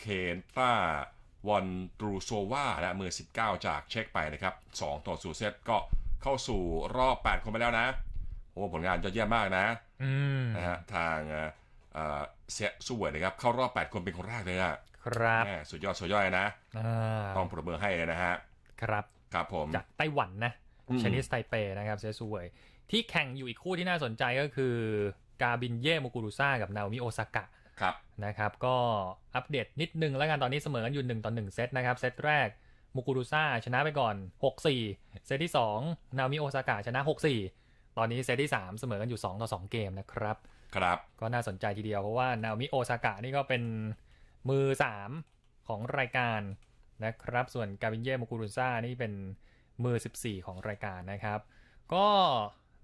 เคนต้าวอนตรูโซวานะมือ 19 จากเช็คไปนะครับ 2 ต่อ0เซตก็เข้าสู่รอบ 8 คนไปแล้วนะโอ้ผลงานยอดเยี่ยมมากนะอืมนะฮะทางเอ่อเอ่อเซียซูเวยนะครับ เข้ารอบ 8 คนเป็นคนแรกเลยนะครับแหมสุดยอดสุดยอดนะอ่าต้องปรบมือให้เลยนะฮะ ครับครับผมจากไต้หวันนะอืมชนิสไทเปนะครับเซซูเวยที่แข่งอยู่อีกคู่ที่น่าสนใจก็คือกาบินเย่มูกุรุซ่ากับนาโอมิโอซากะ ครับนะครับก็อัปเดตนิดนึงแล้วกันตอนนี้เสมอกันอยู่1ต่อ1เซตนะครับเซตแรกมูกุรุซ่าชนะไปก่อน 6-4 เซตที่ 2 นาโอมิโอซากะชนะ 6-4 ตอนนี้เซตที่ 3 เสมอกันอยู่ 2 ต่อ 2 เกมนะครับ ครับ ก็น่าสนใจทีเดียวเพราะว่านาโอมิโอซากะนี่ก็เป็นมือ 3 ของรายการนะครับ ส่วนกาบินเย่มูกุรุซ่านี่เป็นมือ 14 ของรายการนะครับ ก็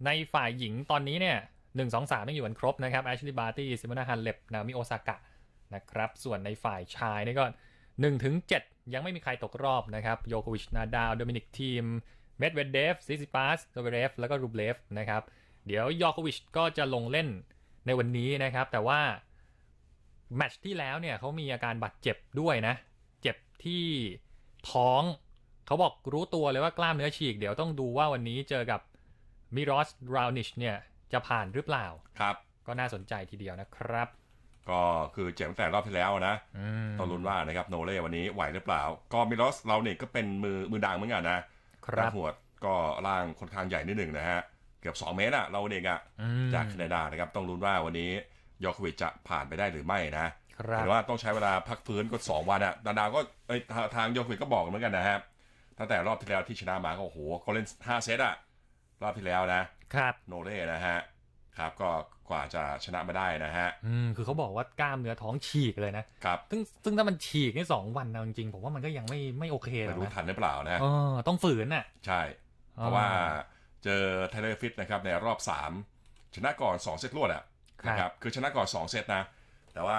ในฝ่ายหญิงตอนนี้เนี่ย หนึ่งสองสามยังอยู่กันครบนะครับแอชลีย์บาร์ตี้ซิมนาฮันเล็บนามิโอซากะนะครับส่วนในฝ่ายชายนี่ก็1ถึง7ยังไม่มีใครตกรอบนะครับโยโควิชนาดาวโดมินิกทีมเมดเวเดฟซิซิปาสโซเวเรฟแล้วก็รูเบเลฟนะครับเดี๋ยวโยโควิชก็จะลงเล่นในวันนี้นะครับ แต่ว่าแมตช์ที่แล้วเนี่ยเขามีอาการบาดเจ็บด้วยนะ เจ็บที่ท้องเขาบอกรู้ตัวเลยว่ากล้ามเนื้อฉีก เดี๋ยวต้องดูว่าวันนี้เจอกับมิรอสราวนิชเนี่ย จะผ่านหรือเปล่าครับ ก็น่าสนใจทีเดียวนะครับ ก็คือเจ็บตั้งแต่รอบที่แล้วนะอืมต้องลุ้นว่านะครับโนเล่วันนี้ไหวหรือเปล่า ก็มิลอสเราเนี่ยก็เป็นมือมือดังเหมือนกันนะครับหัวดก็ร่างค่อนข้างใหญ่นิดหนึ่งนะฮะเกือบ2 เมตรอะเราเองอะอืมจากแคนาดานะครับต้องลุ้นว่าวันนี้ยอโควิชจะผ่านไปได้หรือไม่นะครับหรือว่าต้องใช้เวลาพักฟื้นก็ 2 วันอะนาดาวก็เอ้ยทาทางยอโควิชก็บอกเหมือนกันนะฮะตั้งแต่รอบที่แล้วที่ชนะมาก็โอ้โหเขาเล่น 5 เซตอะรอบที่แล้วนะ ครับโนเล่นะฮะครับก็กว่าจะชนะมาได้นะฮะ อืมคือเขาบอกว่ากล้ามเนื้อท้องฉีกเลยนะครับซึ่งซึ่งถ้ามันฉีกนี่สองวันนะจริงๆผมว่ามันก็ยังไม่ไม่โอเคหรไม่อกรู้นะทันหรือเปล่านะเออต้องฝืนน่ะ ใช่ เพราะว่าเจอไทเลอร์ฟิตนะครับในรอบ3ชนะก่อน2เซตรวดอะครับนะครับคือชนะก่อน2เซตนะ แต่ว่า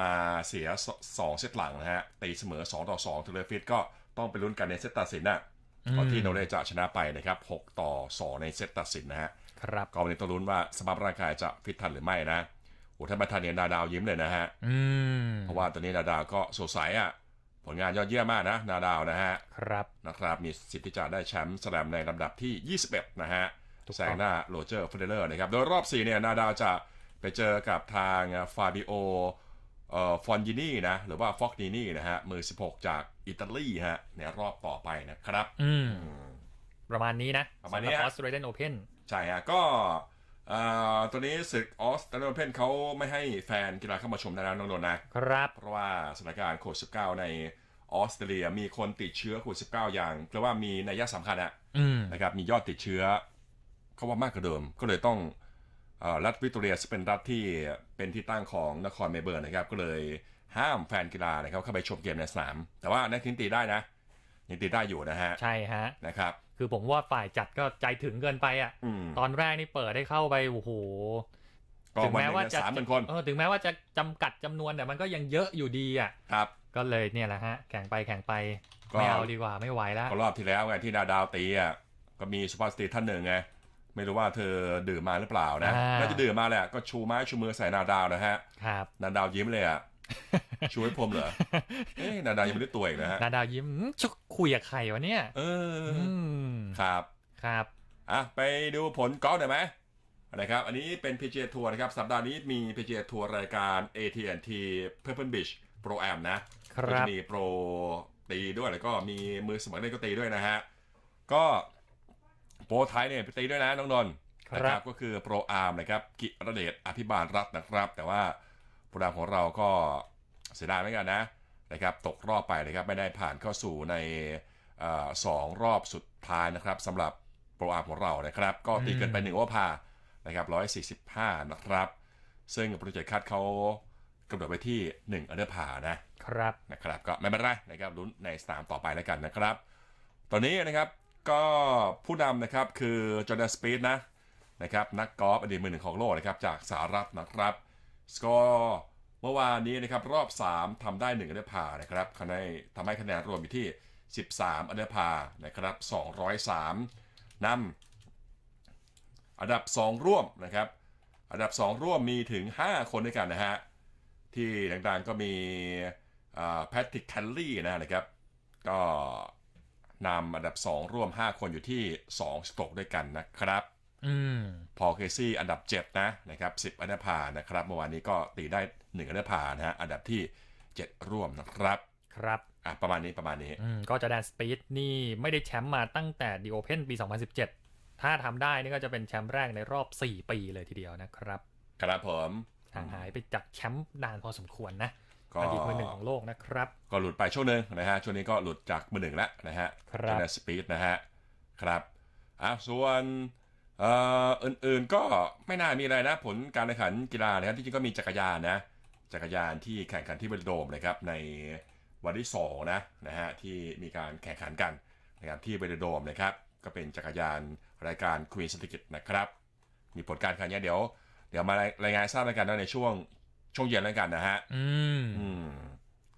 มาเสีย2เซตหลังนะฮะตีเสมอ2ต่อ2ไทเลอร์ฟิตก็ต้องไปลุ้นกันในเซตตัดสินนะ ก่อนที่โนเรจะชนะไปนะครับ6ต่อ 2 ในเซตตัดสินนะฮะครับก็วันนี้ต้องลุ้นว่าสภาพร่างกายจะฟิตทันหรือไม่นะโอ้ถ้าไม่ทันเนี่ยนาดาวยิ้มเลยนะฮะอืมเพราะว่าตอนนี้นาดาวก็สดใสอะผลงานยอดเยี่ยมมากนะนาดาวนะฮะครับนะครับมีสิทธิ์ที่จะได้แชมป์สแลมในลำดับที่ 21 นะฮะถูกต้องแซงหน้าโรเจอร์เฟเดเลอร์นะครับ โดยรอบ 4 เนี่ยนาดาวจะไปเจอกับทางฟาบิโอเอ่อ ฟอนยินี่นะหรือว่าฟอกนินี่นะฮะมือ 16 จากอิตาลีฮะในรอบต่อไปนะครับ อืมประมาณนี้นะประมาณนี้ออฮะสเตรเลียนโอเพนใช่ฮะก็เอ่อตัวนี้ศึกออสเตรเลียนเพนเขาไม่ให้แฟนกีฬาเข้ามาชมนะน้องนนท์นะครับ เพราะว่าสถานการณ์โควิด19ในออสเตรเลียมีคนติดเชื้อโควิด19อย่างเรียกว่ามีนัยสำคัญอะอืมนะครับมียอดติดเชื้อเขาว่ามากกว่าเดิมก็เลยต้องเออ รัฐวิกตอเรียซึ่งเป็นรัฐที่เป็นที่ตั้งของนครเมลเบิร์นนะครับ ก็เลยห้ามแฟนกีฬานะครับเข้าไปชมเกมในสนาม แต่ว่านักทินตีได้นะยังตีได้อยู่นะฮะ ใช่ฮะนะครับ คือผมว่าฝ่ายจัดก็ใจถึงเกินไปอะอืมตอนแรกนี่เปิดให้เข้าไปโอ้โหก็ถึงวันหแม้นึ่งว่าเนี่ยจะสามหมื่นคนเออถึงแม้ว่าจะจำกัดจำนวนแต่มันก็ยังเยอะอยู่ดีอะครับ ก็เลยเนี่ยแหละฮะ แข่งไปแข่งไปก็ไม่เอาดีกว่าไม่ไหวแล้วก็รอบที่แล้วไงที่นาดาวตีอะก็มีสุภาพสตรีท่านหนึ่งไง ไม่รู้ว่าเธอดื่มมาหรือเปล่านะ อ่า น่าจะดื่มมาแหละ ก็ชูไม้ชูมือใส่นาดาวนะฮะ ครับ นาดาวยิ้มเลยอะ ชูให้ผมเหรอ เอ๊ะนาดาวยังไม่ได้ตัวอีกนะฮะ นาดาวยิ้มอื้อจะคุยกับใครวะเนี่ย เอออืม ครับ ครับ อะ ไปดูผลกอล์ฟหน่อยไหมนะครับ อันนี้เป็น PGA ทัวร์นะครับ สัปดาห์นี้มี PGA ทัวร์รายการ AT&T Pebble Beach Pro Am นะครับก็จะมีโปรตีด้วยแล้วก็มีมือสมัครเล่นก็ตีด้วยนะฮะ ก็ โปรไทยเนี่ยไปตีด้วยนะน้องนนท์ครับนะครับก็คือโปรอาร์มนะครับกิรเดชอภิบาลรัตน์นะครับ แต่ว่าโปรอาร์มของเราก็เสียดายเหมือนกันนะนะครับตกรอบไปนะครับไม่ได้ผ่านเข้าสู่ในเอ่อสองรอบสุดท้ายนะครับสำหรับโปรอาร์มของเรานะครับ ก็ตีเกินไปหนึ่งโอเวอร์พานะครับร้อยสี่สิบห้านะครับ ซึ่งโปรเจกต์คัดเขากำหนดไว้ที่หนึ่งอันเดอร์พานะครับนะครับก็ไม่เป็นไรนะครับลุ้นในสนามต่อไปแล้วกันนะครับ ตอนนี้นะครับ ก็ผู้นำนะครับคือจอร์แดนสปีดนะนะครับนักกอล์ฟอดีตมือหนึ่งของโลกนะครับจากสหรัฐนะครับ สกอร์เมื่อวานนี้นะครับรอบ 3ทำได้1อันเดอร์พานะครับคะแนนทำให้คะแนนรวมอยู่ที่ 13 อันเดอร์พานะครับ 203นำอันดับ 2 ร่วมนะครับ อันดับ 2 ร่วมมีถึง 5 คนด้วยกันนะฮะ ที่ดังๆก็มีแพทริกแคนลี่นะนะครับ ก็ นำอันดับ 2 ร่วม 5 คนอยู่ที่ 2 สโตรกด้วยกันนะครับอืมพอลเคซี่อันดับ 7 นะนะครับ 10 อันดับพานะครับเมื่อวานนี้ก็ตีได้ 1 อันดับพานะฮะอันดับที่ 7 ร่วมนะครับครับอะประมาณนี้ประมาณนี้อืมก็จะแดนสปีดนี่ไม่ได้แชมป์มาตั้งแต่ดีโอเพนปี 2017 ถ้าทำได้นี่ก็จะเป็นแชมป์แรกในรอบ 4 ปีเลยทีเดียวนะครับ ครับผมห่างหายไปจากแชมป์นานพอสมควรนะก็ อดีตมือหนึ่งของโลกนะครับ ก็หลุดไปช่วงหนึ่งนะฮะช่วงนี้ก็หลุดจากมือหนึ่งแล้วนะฮะครับในสปีดนะฮะครับอะส่วนเอ่ออื่นๆก็ไม่น่ามีอะไรนะ ผลการแข่งขันกีฬานะครับที่จริงก็มีจักรยานนะ จักรยานที่แข่งขันที่เบลโดมนะครับในวันที่สองนะนะฮะที่มีการแข่งขันกันนะครับที่เบลโดมนะครับ ก็เป็นจักรยานรายการควีนสติกิตนะครับ มีผลการแข่งขันเนี่ยเดี๋ยว เดี๋ยวมารายงานให้ทราบแล้วกันนะในช่วง ช่วงเย็นแล้วกันนะฮะ อืมอืม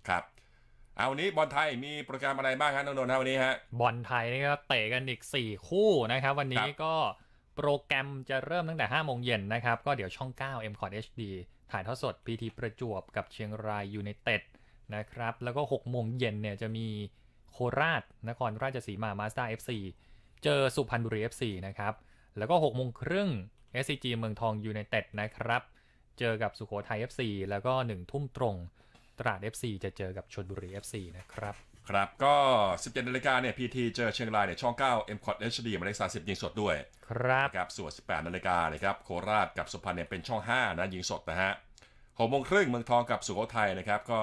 ครับ เอาวันนี้บอลไทยมีโปรแกรมอะไรบ้างครับน้องนนท์ฮะวันนี้ฮะ บอลไทยนี่ก็เตะกันอีก 4 คู่นะครับ วันนี้ครับก็โปรแกรมจะเริ่มตั้งแต่5โมงเย็นนะครับ ก็เดี๋ยวช่อง 9 m c o t HD ถ่ายทอดสด PT ประจวบกับเชียงรายยูไนเต็ดนะครับ แล้วก็6โมงเย็นเนี่ยจะมีโคราช นครราชสีมามาสด้า FC เจอสุพรรณบุรี FC นะครับ แล้วก็6โมงครึ่ง SCG เมืองทองยูไนเต็ดนะครับ เจอกับสุโขทัย FC แล้วก็1ทุ่มตรงตราด FC จะเจอกับชลบุรี FC นะครับ ครับก็ 17นาฬิกาเนี่ยพีทีเจอเชียงรายเนี่ยช่อง 9 m c o t HD หมายเลข30 ยิงสดด้วย ครับนะครับส่วน 18นาฬิกานะครับโคราชกับสุพรรณเนี่ยเป็นช่อง 5 นะ ยิงสดนะฮะ6โมงครึ่งเมืองทองกับสุโขทัยนะครับ ก็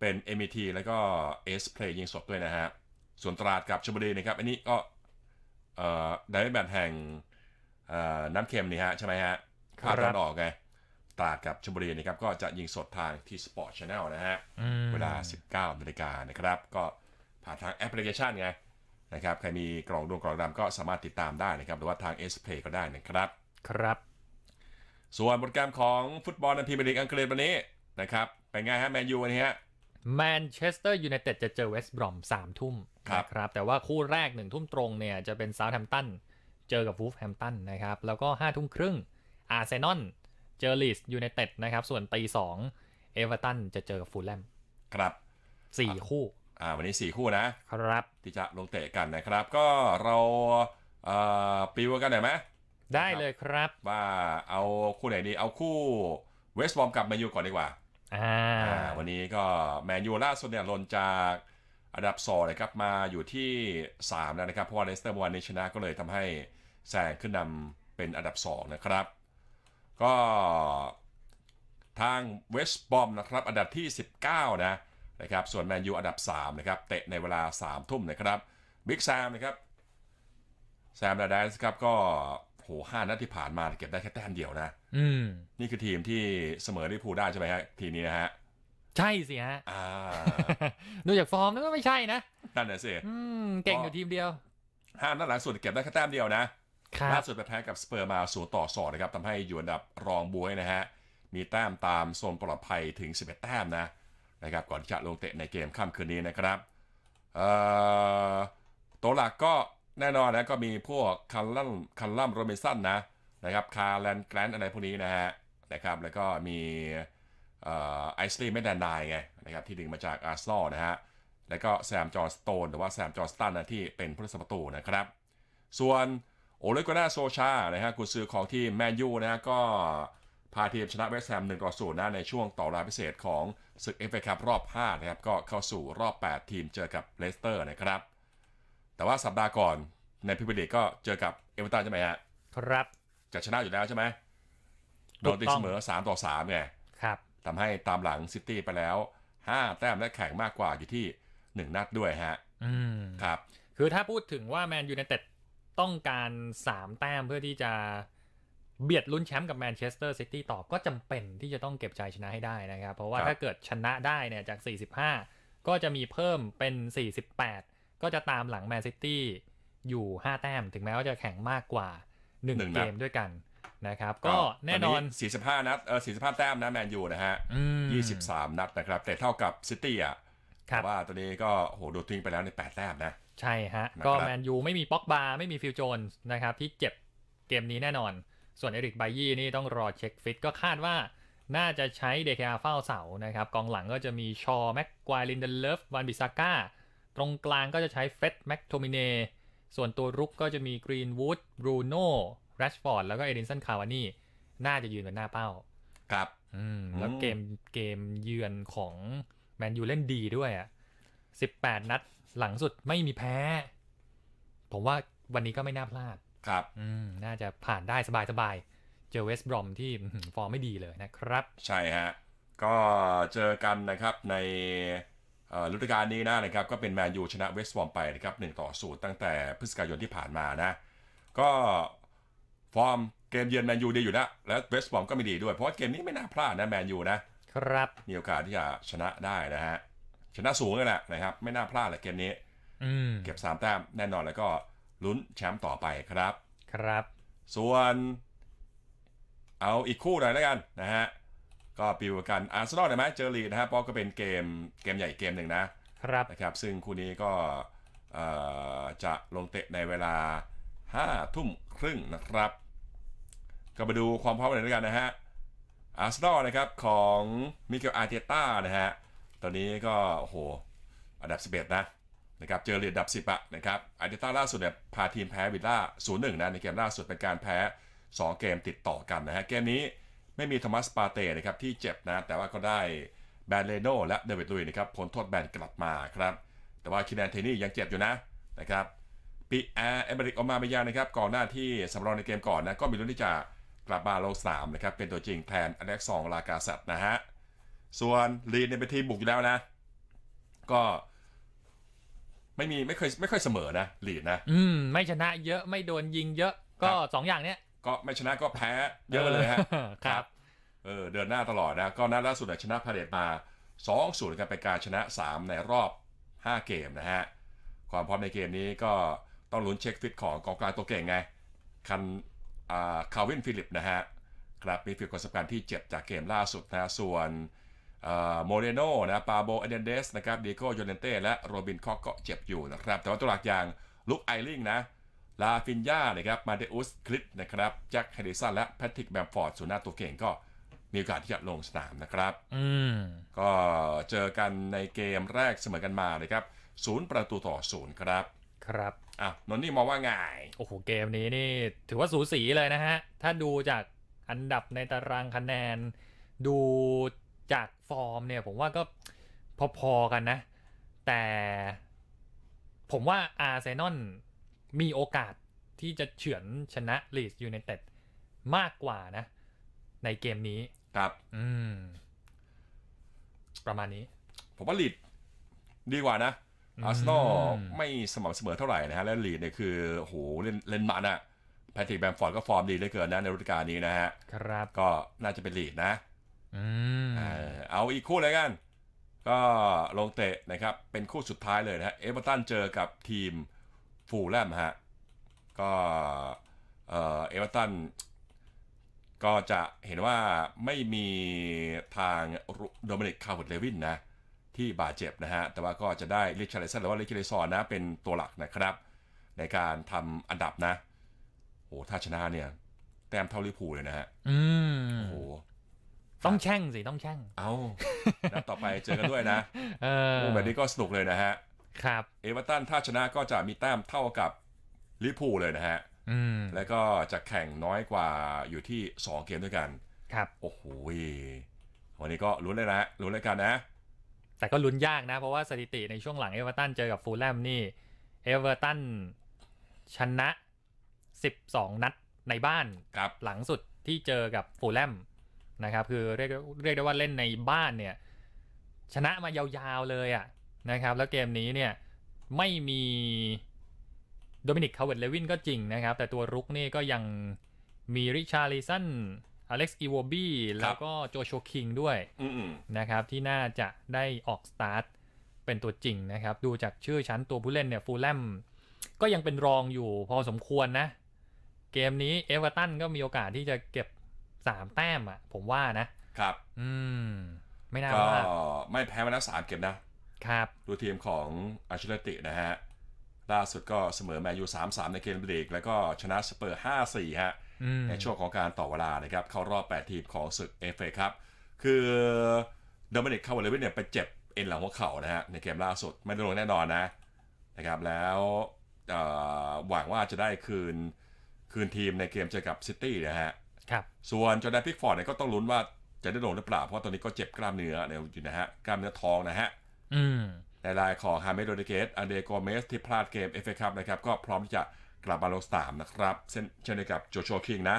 เป็น MET แล้วก็เอสเพลย์ยิงสดด้วยนะฮะส่วนตราดกับชลบุรีนะครับ อันนี้ก็เอ่อไดแบนแห่งเอ่อน้ำเค็มนี่ฮะใช่ไหมฮะครับภาคตะวันออกไง ตราดกับชลบุรีนะครับก็จะยิงสดทางที่สปอร์ตชาแนลนะฮะอืมเวลา 19นาฬิกานะครับ ก็ผ่านทางแอปพลิเคชันไงนะครับใครมีกล่องดวงกล่องดำก็สามารถติดตามได้นะครับ หรือว่าทาง S Play ก็ได้นะครับ ครับ ส่วนโปรแกรมของฟุตบอลในพรีเมียร์ลีกอังกฤษวันนี้นะครับเป็นไงฮะแมนยูวันนี้ฮะแมนเชสเตอร์ยูไนเต็ดจะเจอเวสต์บรอมสามทุ่มครับนะครับแต่ว่าคู่แรกหนึ่งทุ่มตรงเนี่ยจะเป็นเซาท์แฮมป์ตันเจอกับวูฟแฮมป์ตันนะครับแล้วก็ห้าทุ่มครึ่งอาร์เซนอล เจอลีสยูไนเต็ดนะครับ ส่วนตีสองเอเวอร์ตันจะเจอกับฟูลแลมครับสี่คู่อ่าวันนี้4คู่นะครับ ที่จะลงเตะกันนะครับ ก็เราเอ่อปรีวิวกันหน่อยไหมได้เลยครับ ว่าเอาคู่ไหนดีเอาคู่เวสต์บอมกับแมนยูก่อนดีกว่าอ่าอ่าวันนี้ก็แมนยูล่าสุดเนี่ยลนจากอันดับสองนะครับมาอยู่ที่ 3 แล้วนะครับ เพราะว่าเลสเตอร์เมื่อวานนี้ชนะก็เลยทำให้แซงขึ้นนำเป็นอันดับ 2 นะครับ ก็ทางเวสต์บอมนะครับอันดับที่ 19 นะนะครับส่วนแมนยูอันดับ3นะครับเตะในเวลา 3 ทุ่มนะครับบิ๊กแซมนะครับแซมดาดนส์ครับก็โหห้านัดที่ผ่านมาเก็บได้แค่แต้มเดียวนะ อืม นี่คือทีมที่เสมอลิเวอร์พูลได้ใช่ไหมฮะ ทีมนี้นะฮะ ใช่สิฮะอ่าดูจากฟอร์มนึกว่าไม่ใช่นะนั่นน่ะสิอืมเก่งอยู่ทีมเดียวห้านัดหลังสุดเก็บได้แค่แต้มเดียวนะ ครัล่าสุดไปแพ้กับสเปอร์มาศูนย์ต่อสองนะครับทำให้อยู่อันดับรองบวยนะฮะ มีแต้มตามโซนปลอดภัยถึง 11 แต้มนะนะครับก่อนที่จะลงเตะในเกมค่ำคืนนี้นะครับเอ่อตัวหลักก็แน่นอนนะก็มีพวกคันลัมคันลัมโรเบนสันนะนะครับคาร์แลนแกรนอะไรพวกนี้นะฮะนะครับแล้วก็มีออไอซ์ลีแมดแดนไดไงนะครับที่ดึงมาจากอาร์ซอลนะฮะแล้วก็แซมจอห์สโตนหรือว่าแซมจอห์สตันนะที่เป็นผู้รักษาประตูนะครับ ส่วน โอเลก n นาโซชานะฮะกุนซือของทีมแมนยูนะฮะก็พาทีมชนะเวสต์แฮม1ต่อ0นะในช่วงต่อเวลาพิเศษของศึกเอฟเอคัพรอบ 5 นะครับ ก็เข้าสู่รอบ 8 ทีมเจอกับเลสเตอร์นะครับ แต่ว่าสัปดาห์ก่อนในพรีเมียร์ลีกก็เจอกับเอเวอร์ตันใช่ไหมฮะครับจะชนะอยู่แล้วใช่ไหมโดนตีถูกต้เสองมอ 3 ต่อ3ไงครับทำให้ตามหลังซิตี้ไปแล้ว 5 แต้มและแข่งมากกว่าอยู่ที่ 1 นัดด้วยฮะ อืมครับ คือถ้าพูดถึงว่าแมนยูไนเต็ด ต้องการ 3 แต้มเพื่อที่จะเบียดลุ้นแชมป์กับแมนเชสเตอร์ซิตี้ต่อก็จำเป็นที่จะต้องเก็บใจชนะให้ได้นะครับ เพราะว่าครับถ้าเกิดชนะได้เนี่ยจาก 45 ก็จะมีเพิ่มเป็น 48 ก็จะตามหลังแมนซิตี้อยู่ 5 แต้ม ถึงแม้ว่าจะแข่งมากกว่า 1 เกมด้วยกันนะครับก็แน่นอน 45 นัดเออ45 แต้มนะแมนยูนะฮะอืม23 นัดนะครับ แต่เท่ากับซิตี้อะครับแต่ว่าตัวนี้ก็โหโดนทิ้งไปแล้วใน 8 แต้มนะ ใช่ฮะนะครับก็แมนยูไม่มีป็อกบาไม่มีฟิลโจนส์นะครับที่เจ็บเกมนี้แน่นอน ส่วนเอริกไบยี่นี่ต้องรอเช็คฟิตก็คาดว่าน่าจะใช้เดคอาเฝ้าเสานะครับกองหลังก็จะมีชอแม็กควายลินเดเลฟวันบิซาก้าตรงกลางก็จะใช้เฟร็ดแม็กโทมิเนส่วนตัวรุกก็จะมีกรีนวูดบรูโน่แรชฟอร์ดแล้วก็เอดินสันคาวานี่น่าจะยืนเป็นหน้าเป้า ครับ อืม แล้วอืมเกมเกมเยือนของแมนยูเล่นดีด้วยอะสิบแปดนัด หลังสุดไม่มีแพ้ ผมว่าวันนี้ก็ไม่น่าพลาด ครับ อืม น่าจะผ่านได้สบายๆเจอเวสต์บรอมที่อื้อหือฟอร์มไม่ดีเลยนะครับ ใช่ฮะ ก็เจอกันนะครับในเอ่อฤดูกาลนี้นะนะครับ ก็เป็นแมนยูชนะเวสต์บอมไปนะครับ1ต่อ0ตั้งแต่พฤศจิกายนที่ผ่านมานะ ก็ฟอร์มเกมเยือนแมนยูดีอยู่นะและเวสต์บอมก็ไม่ดีด้วย เพราะว่าเกมนี้ไม่น่าพลาดนะแมนยูนะครับ มีโอกาสที่จะชนะได้นะฮะ ชนะสูงเลยแหละนะครับ ไม่น่าพลาดเลยเกมนี้อืมเก็บ3แต้มแน่นอนแล้วก็ลุ้นแชมป์ต่อไปครับ ครับ ส่วนเอาอีกคู่หน่อยแล้วกันนะฮะก็ปิวกันอาร์เซนอลได้ไหมเจอลีดนะฮะเพราะก็เป็นเกมเกมใหญ่อีกเกมหนึ่งนะครับนะครับ ซึ่งคู่นี้ก็เอ่อจะลงเตะในเวลา5ทุ่มครึ่งนะครับ ก็มาดูความพร้อมกันเลยแล้วกันนะฮะอาร์เซนอลนะครับของมิเกลอาร์เตต้านะฮะ ตอนนี้ก็โอ้โหอันดับ 11 นะนะครับเจอเรียนอันดับ 10อะนะครับอาร์เตต้าล่าสุดเนี่ยพาทีมแพ้วิลล่า0-1นะในเกมล่าสุดเป็นการแพ้ 2 เกมติดต่อกันนะฮะเกมนี้ไม่มีโทมัสปาเต้นะครับที่เจ็บนะแต่ว่าก็ได้แบรนเลโนและเดวิดลุยนะครับพ้นโทษแบนกลับมาครับแต่ว่าคินแอนเทนี่ยังเจ็บอยู่นะนะครับปีแอร์เอเมริกออกมาไม่ยางนะครับก่อนหน้าที่สำรองในเกมก่อนนะก็มีลุ้นที่จะกลับมาลงสนามนะครับเป็นตัวจริงแทนอเล็กซองลากาสัตนะฮะ ส่วนลีดเนี่ยเป็นทีมบุกอยู่แล้วนะ ก็ไม่มีไม่เคยไม่ค่อยเสมอนะลีดนะ อืม ไม่ชนะเยอะไม่โดนยิงเยอะ ก็ครับสองอย่างเนี้ย ก็ไม่ชนะก็แพ้เยอะเลยฮะออครับเออเดินหน้าตลอดนะ ก็นัดล่าสุดเนี่ยชนะพาเลตมา2 0กันเป็นการชนะ 3 ในรอบ 5 เกมนะฮะ ความพร้อมในเกมนี้ก็ต้องลุ้นเช็คฟิตของกองกลางตัวเก่งไง คันอ่าคาวินฟิลิปนะฮะ ครับมีฟิลคนสำคัญที่เจ็บจากเกมล่าสุดนะส่วน โมเรโนนะปาโบเอเดนเดสนะครับดิโก้โยเนเต้และโรบินคอกก็เจ็บอยู่นะครับ แต่ว่าตัวหลักอย่างลุกไอริงนะลาฟินยานะครับมาเดอุสคลิปนะครับแจ็คเฮดิสันและแพทริกแบมฟอร์ดส่วนหน้าตัวเก่งก็มีโอกาสที่จะลงสนามนะครับอืมก็เจอกันในเกมแรกเสมอกันมานะครับศูนย์ประตูต่อศูนย์ครับ ครับอะนนท์นี่มองว่าไงโอ้โหเกมนี้นี่ถือว่าสูสีเลยนะฮะ ถ้าดูจากอันดับในตารางคะแนน ดู จากฟอร์มเนี่ยผมว่าก็พอๆกันนะ แต่ผมว่าอาร์เซนอลมีโอกาสที่จะเฉือนชนะลีดยูไนเต็ดมากกว่านะ ในเกมนี้ครับ อืม ประมาณนี้ ผมว่าลีดดีกว่านะอืมอาร์เซนอลไม่สม่ำเสมอเท่าไหร่นะฮะ แล้วลีดเนี่ยคือโอ้โหเล่นเล่นมันอะแพทริกแบมฟอร์ดก็ฟอร์มดีเหลือเกินนะในฤดูกาลนี้นะฮะ ครับ ก็น่าจะเป็นลีดนะอืม เออเอาอีกคู่เลยกัน ก็ลงเตะนะครับ เป็นคู่สุดท้ายเลยนะฮะเอเวอร์ตันเจอกับทีมฟูลแลมฮะก็เออเอเวอร์ตันก็จะเห็นว่าไม่มีทางโดมินิกคาร์ว r เลวินนะที่บาดเจ็บนะฮะ แต่ว่าก็จะได้ลิชาร์ลสันหรือว่าลิคิเลซอนนะเป็นตัวหลักนะครับ ในการทำอันดับนะโอ้ถ้าชนะเนี่ย แต้มเท่าลิเวอร์พูลเลยนะฮะอืมโอ้โห ต้องแช่งสิ ต้องแช่ง เอานัดต่อไปเจอกันด้วยนะเออโอ้แบบนี้ก็สนุกเลยนะฮะ ครับ เอเวอร์ตันถ้าชนะก็จะมีแต้มเท่ากับลิเวอร์พูลเลยนะฮะอืมแล้วก็จะแข่งน้อยกว่าอยู่ที่ 2 เกมด้วยกัน ครับ โอ้โหวันนี้ก็ลุ้นเลยนะลุ้นเลยกันนะ แต่ก็ลุ้นยากนะ เพราะว่าสถิติในช่วงหลังเอเวอร์ตันเจอกับฟูลแลมนี่ เอเวอร์ตันชนะ 12 นัดในบ้านครับหลังสุดที่เจอกับฟูลแลม นะครับคือเรียกเรียกได้ว่าเล่นในบ้านเนี่ยชนะมายาวๆเลยอะ่ะนะครับแล้วเกมนี้เนี่ยไม่มีโดมินิกคาร์เวตเลวินก็จริงนะครับ แต่ตัวรุกนี่ก็ยังมีริชาร์ลิสันอเล็กซ์อีโวบีแล้วก็โจโชคิงด้วยอืมนะครับที่น่าจะได้ออกสตาร์ทเป็นตัวจริงนะครับ ดูจากชื่อชั้นตัวผู้เล่นเนี่ยฟูลแลมก็ยังเป็นรองอยู่พอสมควรนะ เกมนี้เอเวอร์ตันก็มีโอกาสที่จะเก็บ 3แต้มอะ ผมว่านะๆครับ อืม ไม่น่าก็พลาดไม่แพ้มาแล้วสามเกมนะ ครับ ดูทีมของอาชิเลตินะฮะ ล่าสุดก็เสมอแมนยู3-3 ในเกมลีกแล้วก็ชนะสเปอร์ 5-4 ฮะอืมในช่วงของการต่อเวลานะครับ เข้ารอบ 8 ทีมของศึกเอฟเอครับ คือโดมินิกคาวาเลวินเนี่ยไปเจ็บเอ็นหลังหัวเข่านะฮะ ในเกมล่าสุดไม่ได้ลงแน่นอนนะนะครับ แล้วเอ่อหวังว่าจะได้คืนคืนทีมในเกมเจอกับซิตี้นะฮะ ครับส่วนจอร์แดนพิกฟอร์ดเนี่ยก็ต้องลุ้นว่าจะได้ลงหรือเปล่า เพราะว่าตอนนี้ก็เจ็บกล้ามเนื้อเนี่ยอยู่นะฮะ กล้ามเนื้อท้องนะฮะอืมในรายของฮาเมดโรดิเกสอันเดโกเมสที่พลาดเกมเอฟเอคัพนะครับ ก็พร้อมที่จะกลับมาลงสนามนะครับเช่นเช่นเดียวกับโจชัวคิงนะ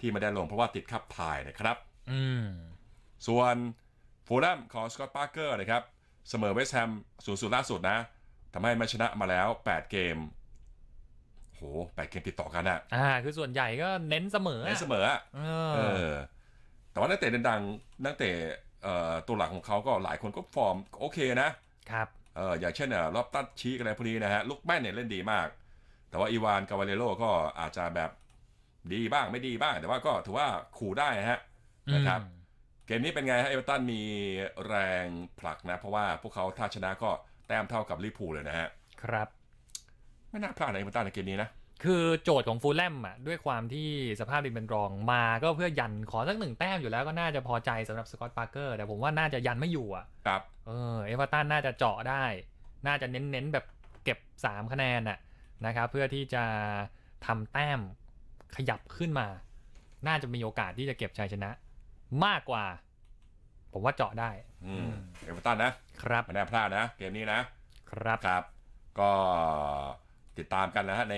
ที่ไม่ได้ลงเพราะว่าติดขับถ่ายนะครับอืมส่วนฟูลแลมของสกอตต์ปาร์เกอร์นะครับ เสมอเวสต์แฮมศูนย์ศูนย์ล่าสุดนะทำให้มาชนะมาแล้ว 8 เกมโห แปดเกมติดต่อกันอะอ่า คือส่วนใหญ่ก็เน้นเสมอเน้นอะเสมออะเอเอออ แต่ว่านักเตะดังๆนักเตะเอ่อตัวหลักของเขาก็หลายคนก็ฟอร์มโอเคนะ ครับเอออย่างเช่นเอ่อรอบตัดชีกอะไรพวกนี้นะฮะลูกแม่นเนี่ยเล่นดีมาก แต่ว่าอีวานกาวาเลโรก็อาจจะแบบดีบ้างไม่ดีบ้าง แต่ว่าก็ถือว่าขู่ได้นะฮะนะครับอืมเกมนี้เป็นไงฮะเอเวอร์ตันมีแรงผลักนะ เพราะว่าพวกเขาถ้าชนะก็แต้มเท่ากับลิเวอร์พูลเลยนะฮะ ครับ ไม่น่าพลาดนะเอเวอร์ตันในเกมนี้นะคือโจทย์ของฟูลแลมอะด้วยความที่สภาพดินเป็นรองมาก็เพื่อยันขอสักหนึ่งแต้มอยู่แล้วก็น่าจะพอใจสำหรับสกอตต์ปาร์เกอร์แต่ผมว่าน่าจะยันไม่อยู่อะครับเออเอเวอร์ตันน่าจะเจาะได้ น่าจะเน้นๆแบบเก็บ 3 คะแนนน่ะนะครับเพื่อที่จะทำแต้มขยับขึ้นมา น่าจะมีโอกาสที่จะเก็บชัยชนะ มากกว่า ผมว่าเจาะได้อืมเอเวอร์ตันนะครับไม่น่าพลาดนะ เกมนี้นะครับครับก็ ติดตามกันนะฮะใน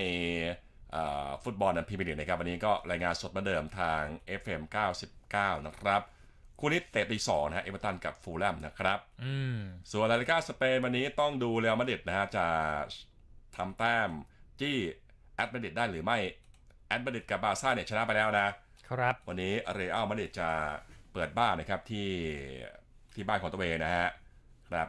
เอ่อฟุตบอลนันพรีเมียร์ลีกนะครับ วันนี้ก็รายงานสดเหมาเดิมทาง FM 99 นะครับ คู่นี้เตะตีสองนะฮะเอเวอร์ตันกับฟูลแลมนะครับอืมส่วนลาลิก้าสเปนวันนี้ต้องดูเรอัลมาดริดนะฮะจะทำแต้มจี้แอตมาดริดได้หรือไม่แอตมาดริดกับบาร์ซ่าเนี่ยชนะไปแล้วนะครับ วันนี้เรอัลมาดริดจะเปิดบ้านนะครับที่ที่บ้านของตัวเองนะฮะครับ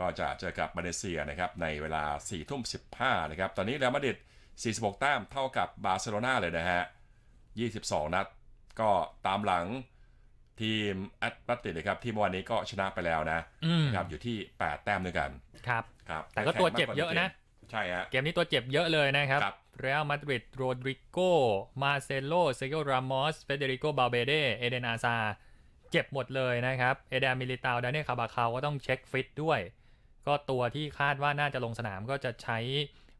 ก็จะเจอกับมาเลเซียนะครับในเวลา4ทุ่ม15นะครับ ตอนนี้เรอัลมาดริด46 แต้มเท่ากับบาร์เซโลนาเลยนะฮะ 22 นัด ก็ตามหลังทีมแอตมาดริดนะครับ ที่เมื่อวานนี้ก็ชนะไปแล้วนะอืมนะครับอยู่ที่ 8 แต้มด้วยกันครับครับ แต่ก็ตัวเจ็บเยอะนะ ใช่ฮะเกมนี้ตัวเจ็บเยอะเลยนะครับครับเรอัลมาดริดโรดริโกมาเซโลเซโกรามอสเฟเดริโกบาเบเดเอเดนอาซาเจ็บหมดเลยนะครับ เอเดนมิลิตาดาเนคาบาคาวก็ต้องเช็คฟิตด้วย ก็ตัวที่คาดว่าน่าจะลงสนามก็จะใช้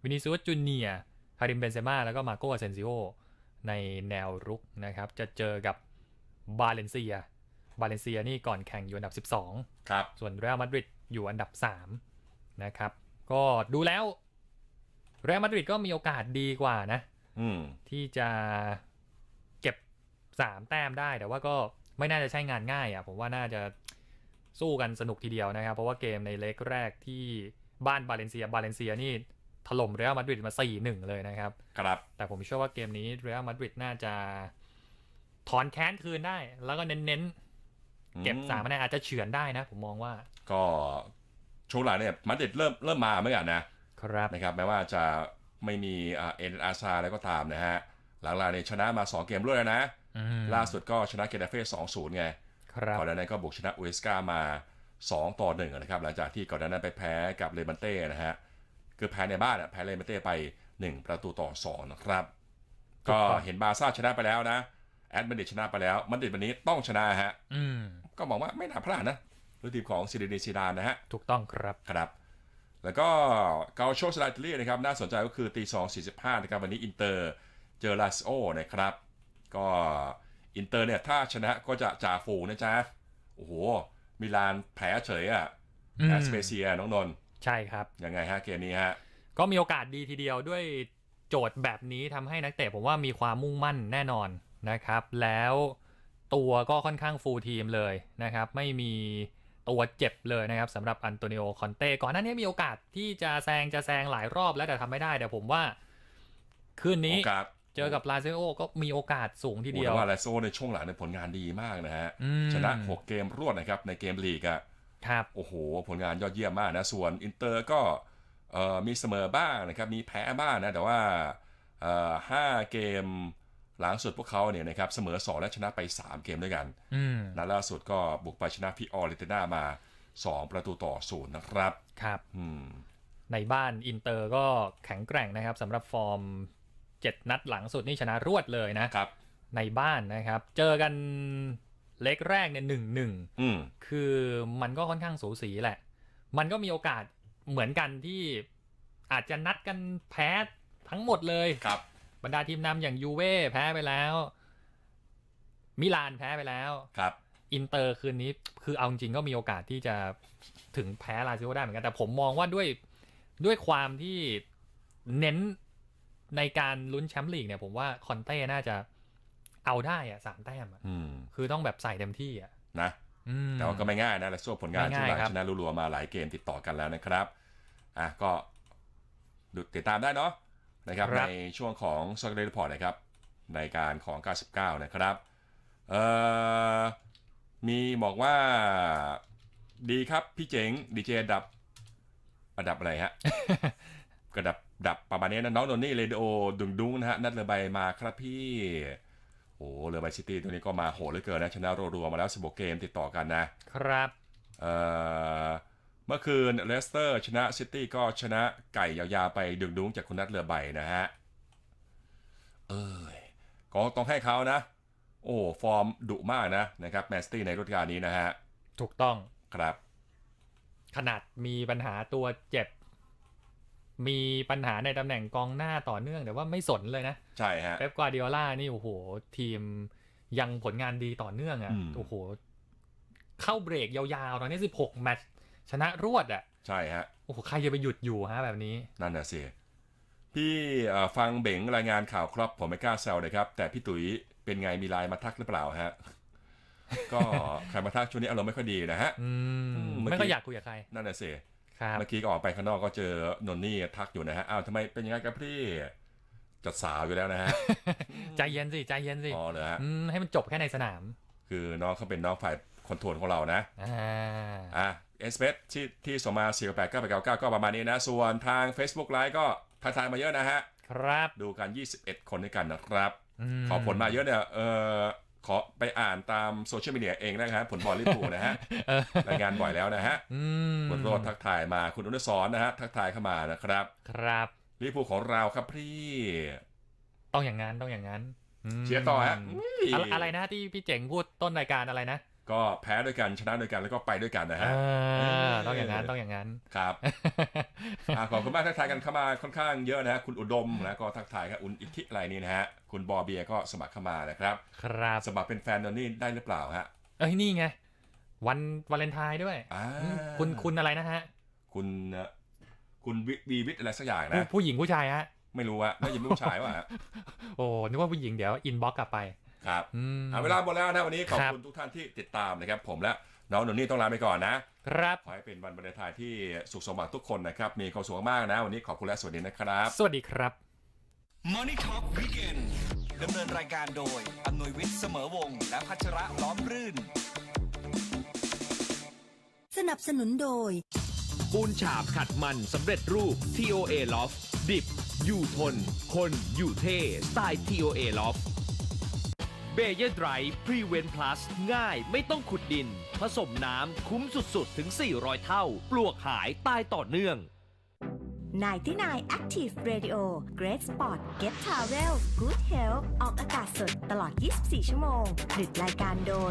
วินิซูสจูเนียคาริมเบนเซม่าแล้วก็มาโกเซนซิโอในแนวรุกนะครับ จะเจอกับบาเลนเซีย บาเลนเซียนี่ก่อนแข่งอยู่อันดับ 12 ครับ ส่วนเรอัลมาดริดอยู่อันดับ 3 นะครับ ก็ดูแล้วเรอัลมาดริดก็มีโอกาสดีกว่านะอืมที่จะเก็บ 3 แต้มได้แต่ว่าก็ไม่น่าจะใช่งานง่ายอะผมว่าน่าจะ สู้กันสนุกทีเดียวนะครับ เพราะว่าเกมในเล็กแรกที่บ้านบาเลนเซียบาเลนเซียนี่ถล่มเรอัลมาดริดมา 4-1 เลยนะครับ ครับ แต่ผมเชื่อว่าเกมนี้เรอัลมาดริดน่าจะ ถอนแค้นคืนได้ แล้วก็เน้นๆ เก็บสามคะแนนอาจจะเฉือนได้นะ ผมมองว่า ก็ช่วงหลังเนี่ยมาดริดเริ่มเริ่มมาเหมื่อนกันนะ ครับนะครับ แม้ว่าจะไม่มีเอ็นอาซาแล้วก็ตามนะฮะ หลังๆเนี่ยชนะมา 2 เกมรวดแล้วนะอืมล่าสุดก็ชนะเกตาเฟ่2-0ไงครับ ก่อนหน้านั้นก็บุกชนะอุเอสกามา 2 ต่อ1นะครับหลังจากที่ก่อนหน้านั้นไปแพ้กับเลมันเต้นะฮะคือแพ้ในบ้านอะแพ้เลมันเต้ไป 1 ประตูต่อ 2 นะครับ ก็เห็นบาร์ซ่าชนะไปแล้วนะแอดมาดริดชนะไปแล้วมาดริดวันนี้ต้องชนะฮะอืมก็มองว่าไม่น่าพลาดนะด้วยทีมของซิเดเนซิดานนะฮะถูกต้องครับครับแล้วก็เกาโชสไลติลี่นะครับน่าสนใจก็คือตีสองสี่สิบห้านะครับวันนี้อินเตอร์เจอลาสโอนะครับ ก็ อินเตอร์เนี่ยถ้าชนะก็จะจ่าฝูงนะจ๊ะ โอ้โห มิลานแพ้เฉยอะ่ะอืมแอสเปเซียน้องนนท์ใช่ครับ ยังไงฮะเกมนี้ฮะ ก็มีโอกาสดีทีเดียวด้วยโจทย์แบบนี้ทำให้นักเตะผมว่ามีความมุ่งมั่นแน่นอนนะครับ แล้วตัวก็ค่อนข้างฟูลทีมเลยนะครับ ไม่มีตัวเจ็บเลยนะครับสำหรับอันโตนิโอคอนเต้ก่อนหน้านี้มีโอกาสที่จะแซงจะแซงหลายรอบแล้วแต่ทำไม่ได้แต่ผมว่า คืนนี้โอกาส เจอกับลาเซโอก็มีโอกาสสูงทีโอ้เดีโหยวแต่ว่าลาโซในช่วงหลังในยผลงานดีมากนะฮะอืมชนะ 6 เกมรวดนะครับในเกมลีกอะครับ โอ้โห ผลงานยอดเยี่ยมมากนะ ส่วนอินเตอร์ก็เอ่อมีเสมอบ้างนะครับ มีแพ้บ้างนะ แต่ว่าเอ่อห้าเกมหลังสุดพวกเขาเนี่ยนะครับเสมอ 2 และชนะไป 3 เกมด้วยกันอืมนัดล่าสุดก็บุกไปชนะพี่ออริเตนามา 2 ประตูต่อศูนย์นะครับ ครับอืมในบ้านอินเตอร์ก็แข็งแกร่งนะครับสำหรับฟอร์ม 7 นัดหลังสุดนี่ชนะรวดเลยนะครับ ในบ้านนะครับ เจอกันเล็กแรกเนี่ยหนึ่งหนึ่งอืมคือมันก็ค่อนข้างสูสีแหละ มันก็มีโอกาสเหมือนกันที่อาจจะนัดกันแพ้ทั้งหมดเลยครับ บรรดาทีมนำอย่างยูเว่แพ้ไปแล้ว มิลานแพ้ไปแล้วครับ อินเตอร์คืนนี้คือเอาจริงๆก็มีโอกาสที่จะถึงแพ้ลาซิโอได้เหมือนกันแต่ผมมองว่าด้วยด้วยความที่เน้น ในการลุ้นแชมป์ลีกเนี่ยผมว่าคอนเต้น่าจะเอาได้อะสามแต้มอะอืมคือต้องแบบใส่เต็มที่อะนะอืมแต่ว่าก็ไม่ง่ายนะและสู้ผลงานไม่ที่ง่ายหลังครับชนะรัวๆมาหลายเกมติดต่อกันแล้วนะครับอะก็ดูติดตามได้เนาะนะครับครับในช่วงของ s อ c เ e r r พอร์ตนะครับในการของ 99 นะครับเอ่อมีบอกว่าดีครับพี่เจ๋งดีเจดับระดับอะไรฮะ กระดับดับประมาณนี้นะน้องโนนี่เรดิโอดุงดุงนะฮะนัดเรือใบมาครับพี่โอ้เรือใบซิตี้ตัวนี้ก็มาโหดเหลือเกินนะชนะรัวๆมาแล้ว16เกมติดต่อกันนะ ครับเอ่อเมื่อคืนเลสเตอร์ชนะซิตี้ก็ชนะไก่ยาวๆไปดึงดุงจากคุณนัทเรือใบนะฮะ เอยก็ต้องให้เขานะ โอ้ ฟอร์มดุมากนะนะครับแมนสตี้ในฤดูกาลนี้นะฮะ ถูกต้องครับ ขนาดมีปัญหาตัวเจ็บ มีปัญหาในตำแหน่งกองหน้าต่อเนื่องแต่ว่าไม่สนเลยนะ ใช่ฮะเป๊ปกวาร์ดิโอล่านี่โอ้โห ทีมยังผลงานดีต่อเนื่องอะ่ะอืมโอ้โห เข้าเบรกยาวๆ ตอนนี้16แมตช์ชนะรวดอะ่ะ ใช่ฮะโอ้โห ใครจะไปหยุดอยู่ฮะแบบนี้ นั่นน่ะสิพี่เอ่อฟังเบ๋งรายงานข่าวครับผมไม่กล้าแซวเลยครับ แต่พี่ตุ๋ยเป็นไงมีไลน์มาทักหรือเปล่าฮะ ก็ใครมาทักช่วงนี้อารมณ์ไม่ค่อยดีนะฮะอืมอืมเมื่อกี้ไม่ก็อยากคุยกับใครนั่นน่ะสิครับ เมื่อกี้ก็ออกไปข้างนอกก็เจอนนนี่ทักอยู่นะฮะอ้าวทำไมเป็นยังไงครับพี่จัดสาวอยู่แล้วนะฮะใจเย็นสิใจเย็นสิอ๋อเหรอฮะมให้มันจบแค่ในสนาม คือน้องเขาเป็นน้องฝ่ายคอนโทรลของเรานะอ่าอะเอสเที่ที่ส่งมา4 8 9 8 9 9ก็ประมาณนี้นะ ส่วนทาง Facebook ไลฟ์ก็ทักทายมาเยอะนะฮะ ครับ ดูกัน 21 คนด้วยกันนะครับมขอผลมาเยอะเนี่ย เออ ขอไปอ่านตามโซเชียลมีเดียเองนะครับผลบอลลิปูลนะฮะเออรายงานบ่อยแล้วนะฮะอืมคุณโรดทักทายมาคุณอนุสรณ์นะฮะทักทายเข้ามานะครับ ครับลิปูลของเราครับพี่ต้องอย่างนั้นต้องอย่างนั้นมเชียร์ต่อฮะอะไรอะไรนะที่พี่เจ๋งพูดต้นรายการอะไรนะ ก็แพ้ด้วยกันชนะด้วยกันแล้วก็ไปด้วยกันนะเอฮะอต้องอย่างนั้นต้องอย่างนั้นครับอะขอบคุณมากทักทายกันเข้ามาค่อนข้างเยอะนะฮะคุณอุดมนะก็ทักทายครับอุนอิทธิอะไรนี่นะฮะคุณบอเบียก็สมัครเข้ามานะครับ ครับสมัครเป็นแฟนนนนี่ได้หรือเปล่าฮะเอ้ยนี่ไงวันวาเลนไทน์ด้วยอ่าอืมคุณคุณอะไรนะฮะ คุณเอ่อคุณวิวีวิทย์อะไรสักอย่างผู้นะผู้หญิงผู้ชายฮะไม่รู้อะน่าจะเป็นผู้ชายว่ะโอ้นึกว่าผู้หญิงเดี๋ยวอินบ็อกกลับไป ครับอืมอะเวลาหมดแล้วนะวันนี้ขอบครับคุณทุกท่านที่ติดตามนะครับ ผมและน้องนนนี่ต้องลาไปก่อนนะครับขอให้เป็นวันวาเลนไทน์ที่สุขสมหวังทุกคนนะครับ มีความสุขมากๆนะ วันนี้ขอบคุณและสวัสดีนะครับ สวัสดีครับ Money Talk Weekend ดำเนินรายการโดยอำนวยวิทย์เสมอวงศ์และพัชระล้อมรื่น สนับสนุนโดย ปูนฉาบขัดมันสำเร็จรูป TOA Loft ดิบ อยู่ทน คน อยู่เท่สไตล์ TOA Loft เบเยอร์ไดร์พรีเวนพลัสง่ายไม่ต้องขุดดิน ผสมน้ำคุ้มสุดๆ ถึง 400 เท่า ปลวกหายตายต่อเนื่อง99 Active Radio Great Sport Get Travel Good Health ออกอากาศสดตลอด 24 ชั่วโมงผลิตรายการโดย